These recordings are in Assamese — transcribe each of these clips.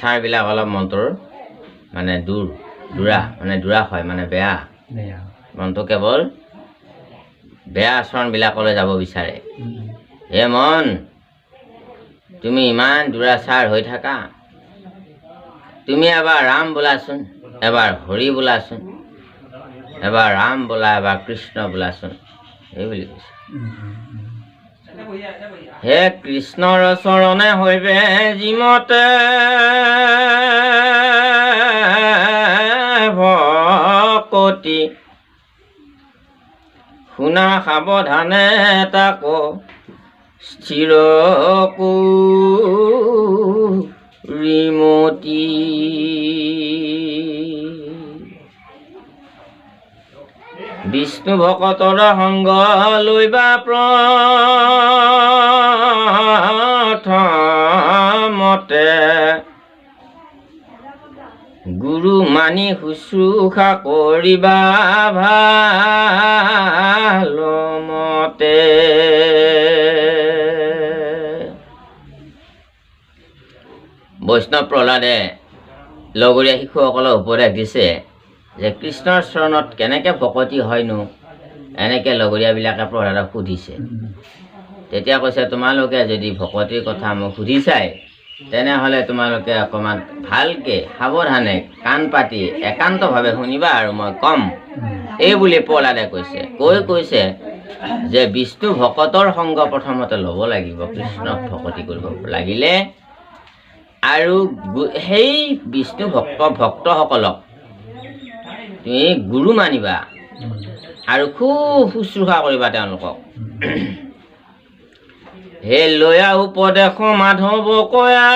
আচাৰবিলাক অলপ মনটোৰ মানে দূৰ দূৰা মানে দূৰা হয় মানে বেয়া। মনটো কেৱল বেয়া আচৰণবিলাকলৈ যাব বিচাৰে। হে মন তুমি ইমান দুৰাচাৰ হৈ থাকা। তুমি এবাৰ ৰাম বোলাচোন এবাৰ হৰি বোলাচোন এবাৰ ৰাম বোলা এবাৰ কৃষ্ণ বোলাচোন। এই বুলি কৈছে। হে কৃষ্ণৰ চৰণে হৈবে জিমতে ভকতি। শুনা সাৱধানে তাক স্থিৰ ৰিমতি। বিষ্ণু ভকতৰ সংগ লৈবা প্ৰথমতে গুৰু মানি শুশ্ৰূষা কৰিবা ভালো মতে। বৈষ্ণৱ প্ৰহ্লাদে লগৰীয়া শিশুসকলক উপদেশ দিছে যে কৃষ্ণৰ চৰণত কেনেকৈ ভকতি হয়নো এনেকৈ লগৰীয়াবিলাকে প্ৰহ্লাদক সুধিছে। তেতিয়া কৈছে তোমালোকে যদি ভকতিৰ কথা মোক সুধিছাই তেনেহ'লে তোমালোকে অকণমান ভালকৈ সাৱধানে কাণ পাতি একান্তভাৱে শুনিবা আৰু মই ক'ম। উম, এই বুলি প্ৰহ্লাদে কৈছে। কৈ কৈছে যে বিষ্ণু ভকতৰ সংগ প্ৰথমতে ল'ব লাগিব কৃষ্ণক ভকতি কৰিব লাগিলে। আৰু সেই বিষ্ণু ভক্ত ভক্তসকলক তুমি গুৰু মানিবা। আৰু খুব শুশ্ৰূষা কৰিবা তেওঁলোকক। হে লয়া উপদেশ মাধৱ কয়া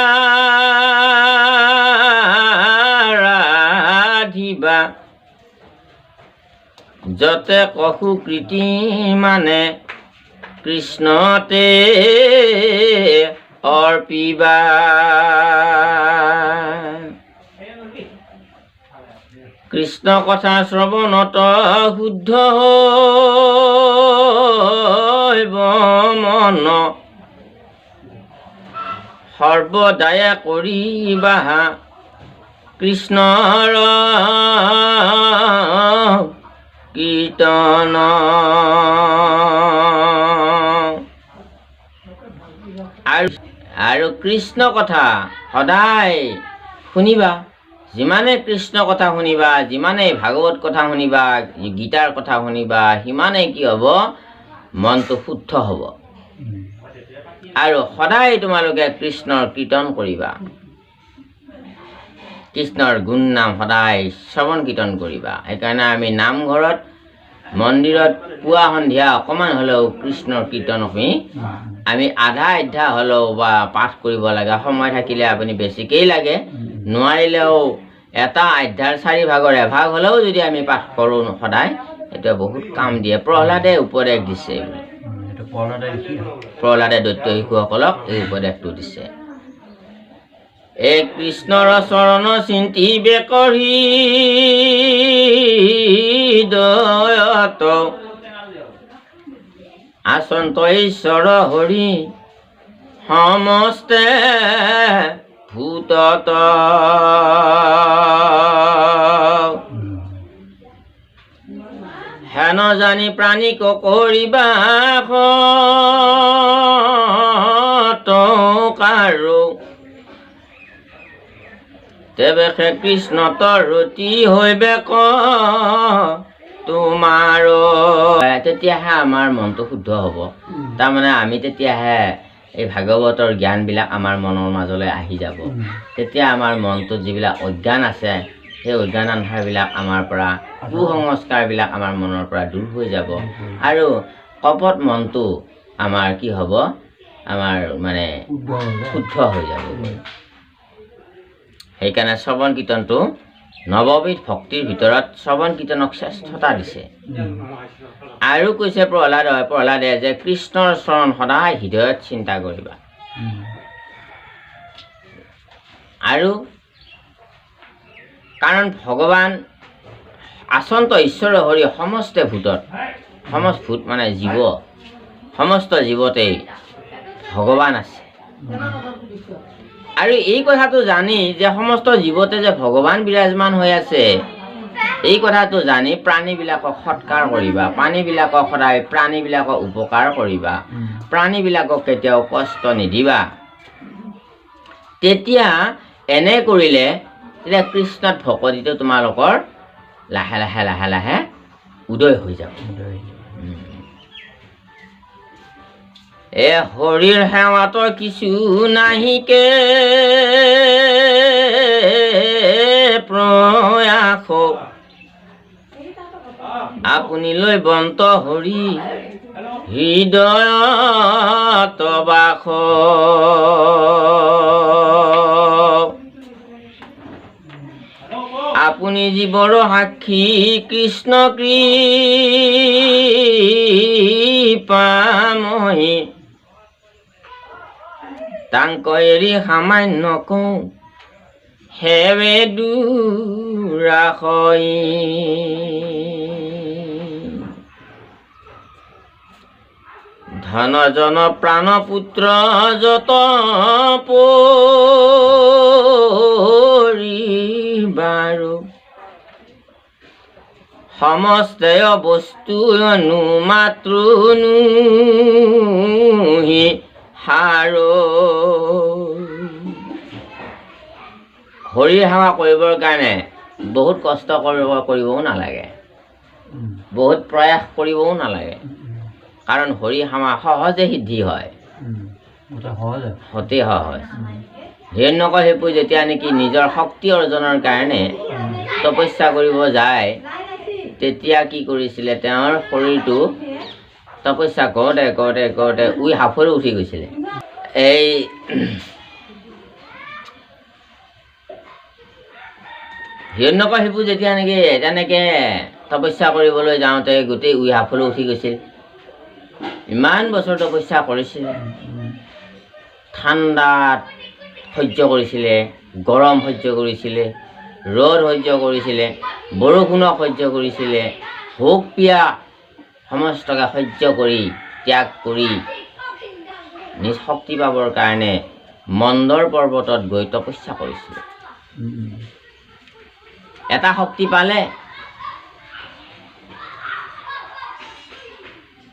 ৰাধিবা। যতে কহু কৃতি মানে কৃষ্ণতে অৰ্পিবা। কৃষ্ণ কথা শ্ৰৱণত শুদ্ধ মন। সৰ্বদায়া কৰিবা কৃষ্ণৰ কীৰ্তন। আৰু কৃষ্ণ কথা সদায় শুনিবা। যিমানে কৃষ্ণ কথা শুনিবা যিমানেই ভাগৱত কথা শুনিবা গীতাৰ কথা শুনিবা সিমানেই কি হ'ব? মনটো শুদ্ধ হ'ব। আৰু সদায় তোমালোকে কৃষ্ণৰ কীৰ্তন কৰিবা। কৃষ্ণৰ গুণ নাম সদায় শ্ৰৱণ কীৰ্তন কৰিবা। সেইকাৰণে আমি নামঘৰত মন্দিৰত পুৱা সন্ধিয়া অকণমান হ'লেও কৃষ্ণৰ কীৰ্তন উম, আমি আধা অধ্যায় হ'লেও বা পাঠ কৰিব লাগে সময় থাকিলে আপুনি বেছিকেই লাগে। নোৱাৰিলেও এটা অধ্যায়ৰ চাৰি ভাগৰ এভাগ হ'লেও যদি আমি পাঠ কৰোঁ সদায় সেইটোৱে বহুত কাম দিয়ে। প্ৰহ্লাদে উপদেশ দিছে। প্ৰহ্লাদে দৈত্য শিশুসকলক এই উপদেশটো দিছে। এই কৃষ্ণৰ চৰণ চিন্তিবে কৰি দয়ত। আচন্ত ঈশ্বৰ হৰি সমস্তে ভূতত। হেন জানি প্ৰাণীক কৰিবা কাৰো। তেবে সে কৃষ্ণ তৰুতি হৈবে ক তোমাৰ। তেতিয়াহে আমাৰ মনটো শুদ্ধ হ'ব। তাৰমানে আমি তেতিয়াহে এই ভাগৱতৰ জ্ঞানবিলাক আমাৰ মনৰ মাজলৈ আহি যাব। তেতিয়া আমাৰ মনটোত যিবিলাক অজ্ঞান আছে সেই অজ্ঞান আন্ধাৰবিলাক আমাৰ পৰা কুসংস্কাৰবিলাক আমাৰ মনৰ পৰা দূৰ হৈ যাব। আৰু কপট মনটো আমাৰ কি হ'ব? আমাৰ মানে শুদ্ধ হৈ যাব। সেইকাৰণে শ্ৰৱণ কীৰ্তনটো নৱবিধ ভক্তিৰ ভিতৰত শ্ৰৱণ কীৰ্তনক শ্ৰেষ্ঠতা দিছে। আৰু কৈছে প্ৰহ্লাদ প্ৰহ্লাদে যে কৃষ্ণৰ চৰণ সদায় হৃদয়ত চিন্তা কৰিবা। আৰু কাৰণ ভগৱান আচন্ত ঈশ্বৰ হৰি সমস্ত ভূতত, সমস্ত ভূত মানে জীৱ, সমস্ত জীৱতেই ভগৱান আছে। আৰু এই কথাটো জানি যে সমস্ত জীৱতে যে ভগৱান বিৰাজমান হৈ আছে এই কথাটো জানি প্ৰাণীবিলাকক সৎকাৰ কৰিবা প্ৰাণীবিলাকক সদায় প্ৰাণীবিলাকক উপকাৰ কৰিবা প্ৰাণীবিলাকক কেতিয়াও কষ্ট নিদিবা। তেতিয়া এনে কৰিলে তেতিয়া কৃষ্ণত ভকতিটো তোমালোকৰ লাহে লাহে লাহে লাহে উদয় হৈ যাব। উদয়। এ হৰিৰ সেৱাতো কিছু নাহিকে প্ৰয়াস আপুনি লৈ বন্ত হৰি হৃদয়ত বাস আপুনি জীৱৰ সাক্ষী কৃষ্ণ কৃপামহী তাংক এৰি সামান্য কওঁ। হেৱে দুৰাশই ধন জন প্ৰাণ পুত্ৰ যত পৰিবাৰো সমস্তয় বস্তু অনুমাতৃ সাৰ হৰি সেৱা কৰিবৰ কাৰণে বহুত কষ্ট কৰিব কৰিবও নালাগে বহুত প্ৰয়াস কৰিবও নালাগে কাৰণ হৰি সেৱা সহজে সিদ্ধি হয়। অতি সহজ হিৰণ্যকশিপু যেতিয়া নেকি নিজৰ শক্তি অৰ্জনৰ কাৰণে তপস্যা কৰিব যায় তেতিয়া কি কৰিছিলে তেওঁৰ শৰীৰটো তপস্যা কৰোঁতে কৰোঁতে কৰোঁতে উই সাফৰি উঠি গৈছিলে। এই হিৰণ্যকশিপু যেতিয়া নেকি তেনেকৈ তপস্যা কৰিবলৈ যাওঁতে গোটেই উই সাফলৈ উঠি গৈছিল। ইমান বছৰ তপস্যা কৰিছিলে। ঠাণ্ডাত সহ্য কৰিছিলে, গৰম সহ্য কৰিছিলে, ৰ'দ সহ্য কৰিছিলে বৰষুণক সহ্য কৰিছিলে ভোক পিয়া সমস্তকে সহ্য কৰি ত্যাগ কৰি নিজ শক্তি পাবৰ কাৰণে মন্দৰ পৰ্বতত গৈ তপস্যা কৰিছিলে। এটা শক্তি পালে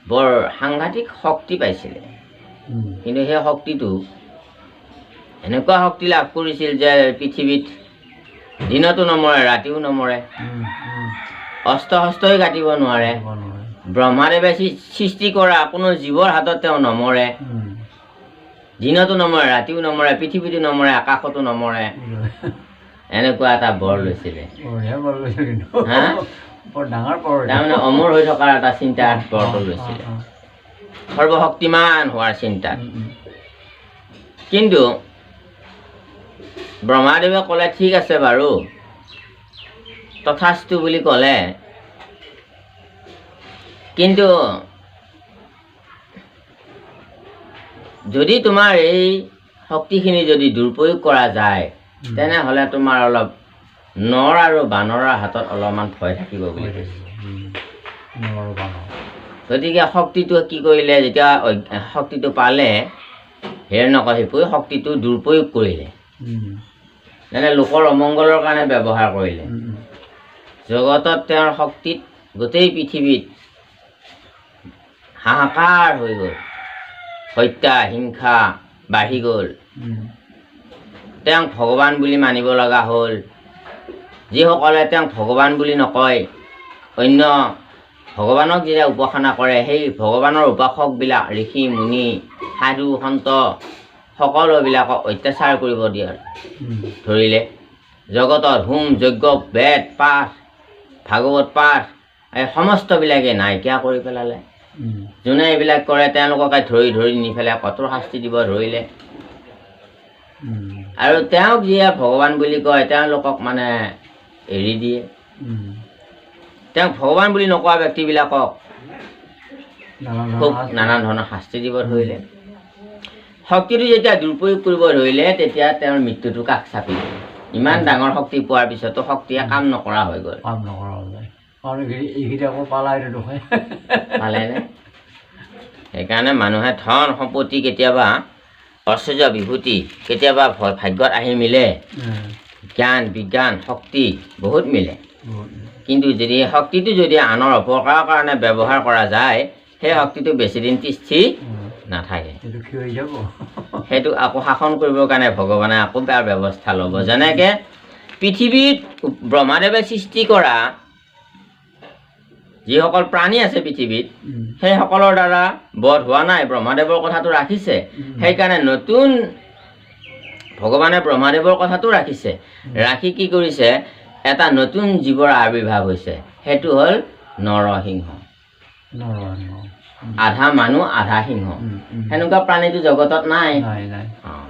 বৰ সাংঘাতিক শক্তি পাইছিলে। কিন্তু সেই শক্তিটো এনেকুৱা শক্তি লাভ কৰিছিল যে পৃথিৱীত দিনতো নমৰে ৰাতিও নমৰে। অস্ত্ৰ শস্ত্ৰই কাটিব নোৱাৰে। ব্ৰহ্মাদেৱে সৃষ্টি কৰা কোনো জীৱৰ হাতত তেওঁ নমৰে। দিনতো নমৰে ৰাতিও নমৰে পৃথিৱীতো নমৰে আকাশতো নমৰে। এনেকুৱা এটা বৰ লৈছিলে। তাৰমানে অমৰ হৈ থকাৰ এটা চিন্তাত বৰটো লৈছিলে। সৰ্বশক্তিমান হোৱাৰ চিন্তাত উম, কিন্তু ব্ৰহ্মাদেৱে ক'লে ঠিক আছে বাৰু। তথাস্তু বুলি ক'লে কিন্তু যদি তোমাৰ এই শক্তিখিনি যদি দুৰুপয়োগ কৰা যায়। তেনেহ'লে তোমাৰ অলপ নৰ আৰু বানৰৰ হাতত অলপমান ভয় থাকিব বুলি কৈছে। গতিকে শক্তিটো কি কৰিলে যেতিয়া শক্তিটো পালে হিৰণ্যকশিপুই শক্তিটো দুৰুপয়োগ কৰিলে। যেনে লোকৰ অমংগলৰ কাৰণে ব্যৱহাৰ কৰিলে। জগতত তেওঁৰ শক্তিত গোটেই পৃথিৱীত হাহাকাৰ হৈ গ'ল। হত্যা হিংসা বাঢ়ি গ'ল তেওঁক ভগৱান বুলি মানিব লগা হ'ল। যিসকলে তেওঁক ভগৱান বুলি নকয় অন্য ভগৱানক যেতিয়া উপাসনা কৰে সেই ভগৱানৰ উপাসকবিলাক ঋষি মুনি সাধু সন্ত সকলোবিলাকক অত্যাচাৰ কৰিব দিয়ে। ধৰিলে জগতত হোম যজ্ঞ বেদ পাঠ ভাগৱত পাঠ এই সমস্তবিলাকে নাইকিয়া কৰি পেলালে। যোনে এইবিলাক কৰে তেওঁলোককে ধৰি ধৰি নি পেলাই কঠোৰ শাস্তি দিব ধৰিলে। আৰু তেওঁক যিয়ে ভগৱান বুলি কয় তেওঁলোকক মানে এৰি দিয়ে। তেওঁক ভগৱান বুলি নকোৱা ব্যক্তিবিলাকক নানা খুব নানান ধৰণৰ শাস্তি দিব ধৰিলে। শক্তিটো যেতিয়া দুৰুপয়োগ কৰিব ধৰিলে তেতিয়া তেওঁৰ মৃত্যুটো কাষ চাপিল ইমান ডাঙৰ শক্তি পোৱাৰ পিছতো শক্তিয়ে কাম নকৰা হৈ গ'ল। কাম নকৰা যায়। কাৰণ এইখিনি- এইখিনি আকৌ পালাই দুখে পালেনে সেইকাৰণে মানুহে ধন সম্পত্তি কেতিয়াবা ঐশ্বৰ্য বিভূতি কেতিয়াবা ভাগ্যত আহি মিলে। জ্ঞান বিজ্ঞান শক্তি বহুত মিলে। কিন্তু যদি শক্তিটো যদি আনৰ অপকাৰৰ কাৰণে ব্যৱহাৰ কৰা যায় সেই শক্তিটো বেছিদিন তিষ্ঠি নাথাকে। সেইটো আকৌ শাসন কৰিবৰ কাৰণে ভগৱানে আকৌ তাৰ ব্যৱস্থা ল'ব। যেনেকে পৃথিৱীত ব্ৰহ্মাদেৱে সৃষ্টি কৰা যিসকল প্ৰাণী আছে পৃথিৱীত সেইসকলৰ দ্বাৰা বধ হোৱা নাই ব্ৰহ্মাদেৱৰ কথাটো ৰাখিছে। সেইকাৰণে নতুন ভগৱানে ব্ৰহ্মাদেৱৰ কথাটো ৰাখিছে। ৰাখি কি কৰিছে? এটা নতুন জীৱৰ আৱিৰ্ভাৱ হৈছে। সেইটো হ'ল নৰসিংহ। আধা মানুহ আধা সিংহ। সেনেকুৱা প্ৰাণীটো জগতত নাই। অঁ।